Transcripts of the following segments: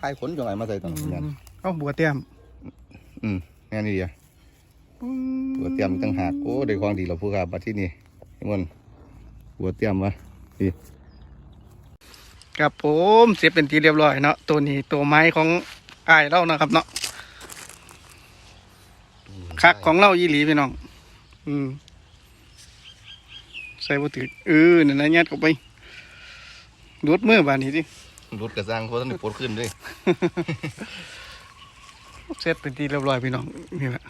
คลายขนจังไงมาใส่ตอนนั้นแม่นเอาบัวเตรียมอืมแม่นนี่เดียวหัวเตรียมตั้งหากโอ้ได้ของดีเราพูดครับมาที่นี่เห็นมันหัวเตรียมวะนี่ครับผมเสียเป็นทีเรียบร้อยเนาะตัวนี้ตัวไม้ของอ้ายเรานะครับเนาะคักของเรายี่หลีพี่น้อง อืมใส่บ่ถือเออนั่นนะยัดเข้าไปดูดมือบานนี้ดิ รุดกระซังเพราะต้องได้ปวดขึ้นด้วย เสร็จเป็นทีเรียบร้อยพี่น้องนี่แหละ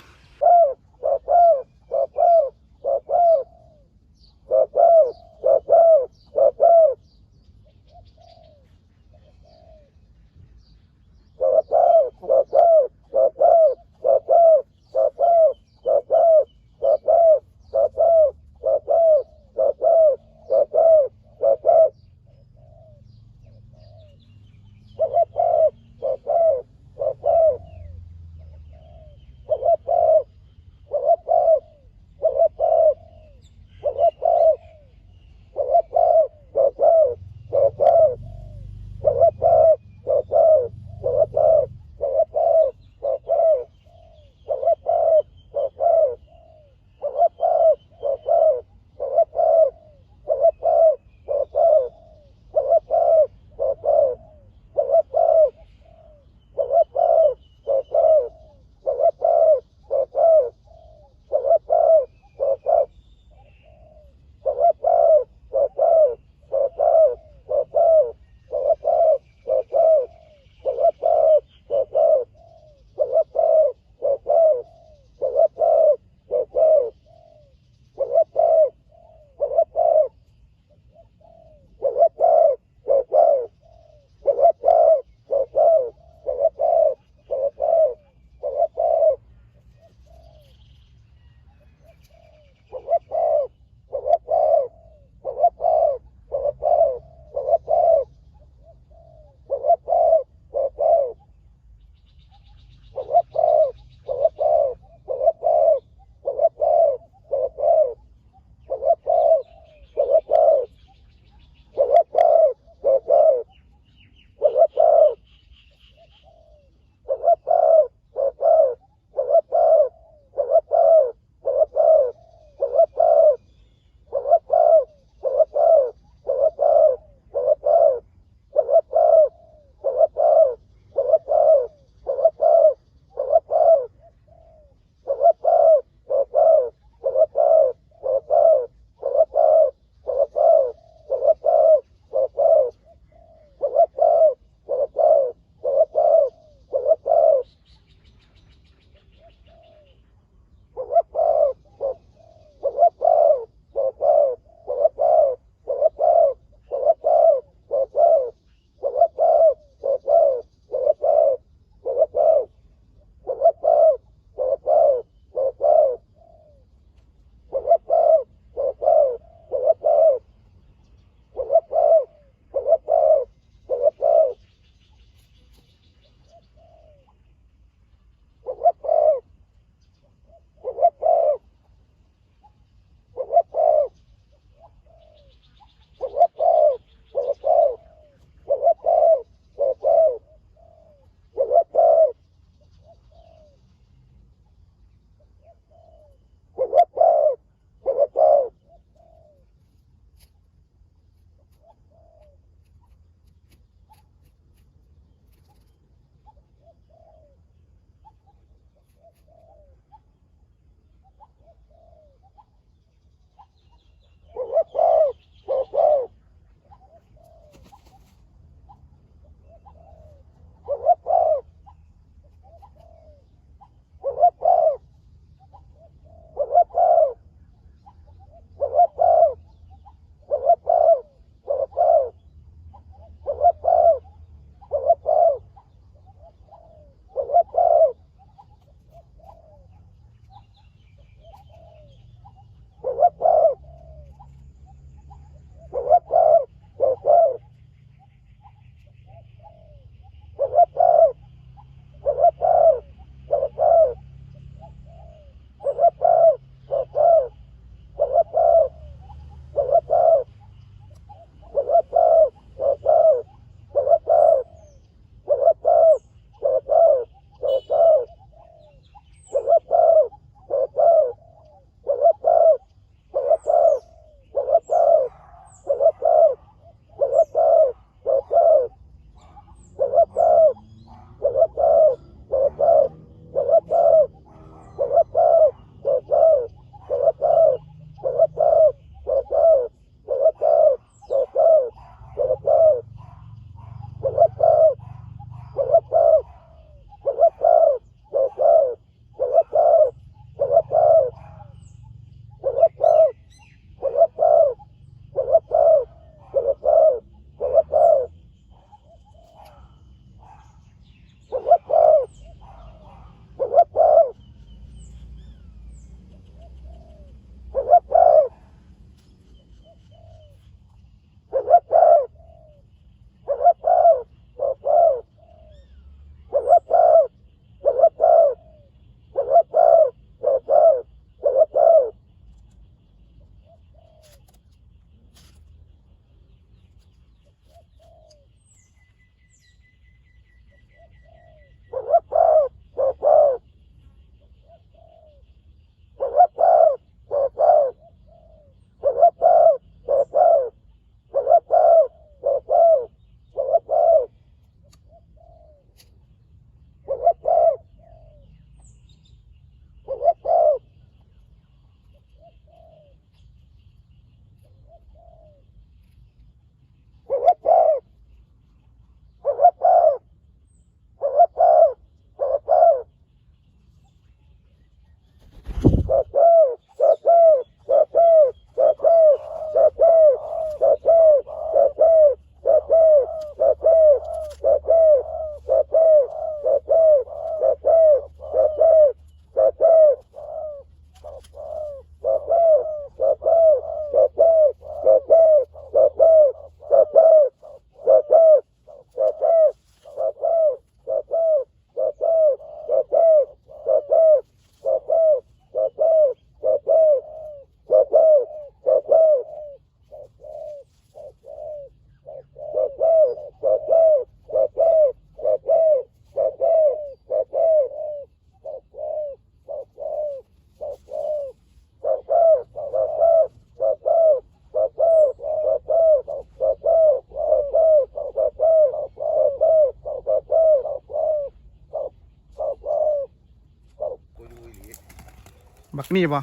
บักนี่บ่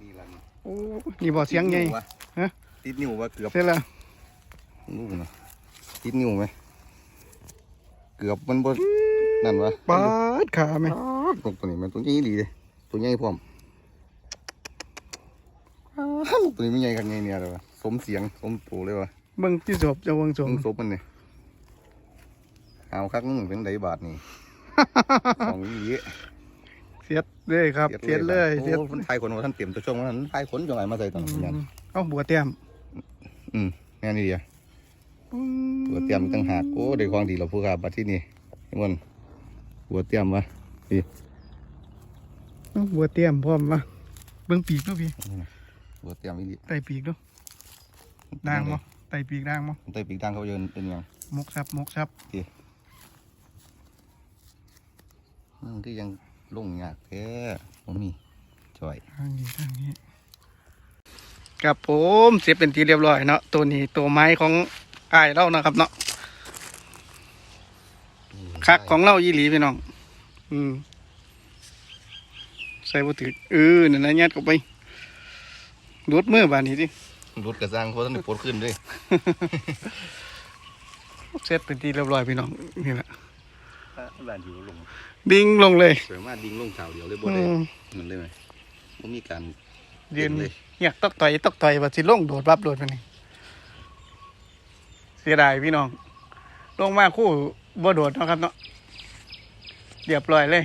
นี่ละนี่โอ้นี่บ่เสียงใหญ่ติดนิ้ววะฮะติดนิ้ววะเกือบเสร็จแล้วลูกนะติดนิ้วไหมเกือบมันบ่นั่นวะปาดขาไหมนกตัวนี้มันตัวใหญ่ดีเลยตัวใหญ่พร้อมอ้าวลูกตัวนี้ไม่ใหญ่กันไงเนี่ยเลยวะสมเสียงสมตัวเลยวะเบิ่งที่ศพจะเบิ่งศพมึงซบมันเนี่ยเอาคักมึงเป็นไดบาทนี่สองยี่เสียดเลยครับเสียดเลยโอ้เสียดมันทายคนว่าท่านเตรียมตัวช่วงนั้นทายคนจังไรมาใส่ตอนนั้นเอ้าบัวเตรียมอืมแม่นี่เดียวหัวเตรียมอีกตั้งหากโอ้ได้ของดีเราพูดครับบัดที่นี่ไอ้มันหัวเตรียมวะนี่เอ้าบัวเตรียมพร้อมมาเบิ่งปีกดูพี่หัวเตรียมอีดีไต่ปีกดูด่างบ่ไต่ปีกด่างบ่ไต่ปีกดังเขาเยินเป็นหยังมกซับมกซับมันก็ยัง ลงยากแท้ผมมีจ่อยทางนี้ทางนี้ครับผมเสร็จเป็นที่เรียบร้อยเนาะตัวนี้ตัวไม้ของอ้ายเรานะครับ เนาะคักของเรายี่หลีพี่น้อง อืมใส่บ่ถือเออนั่นนะยัดเข้าไปดูดมือบานนี้ดิรถกระซังเพราะท่านได้ปลดขึ้นด้วยเสร็จเป็นที่เรียบร้อยพี่น้องนี่แหละบ้านอยู่ลง ดิ้งลงเลยสวยมากดิ้งลงเท้าเดียวเลยบ่อืได้มนั่นเลยไหมบ่มีการยืนเลยอยากตอกต่อยตอกต่อยว่าสิลงโดดปั๊บโดดไปนี่เสียดายพี่น้อง ลงมาคู่บ่โดดเนาะครับเนาะเรียบร้อยเลย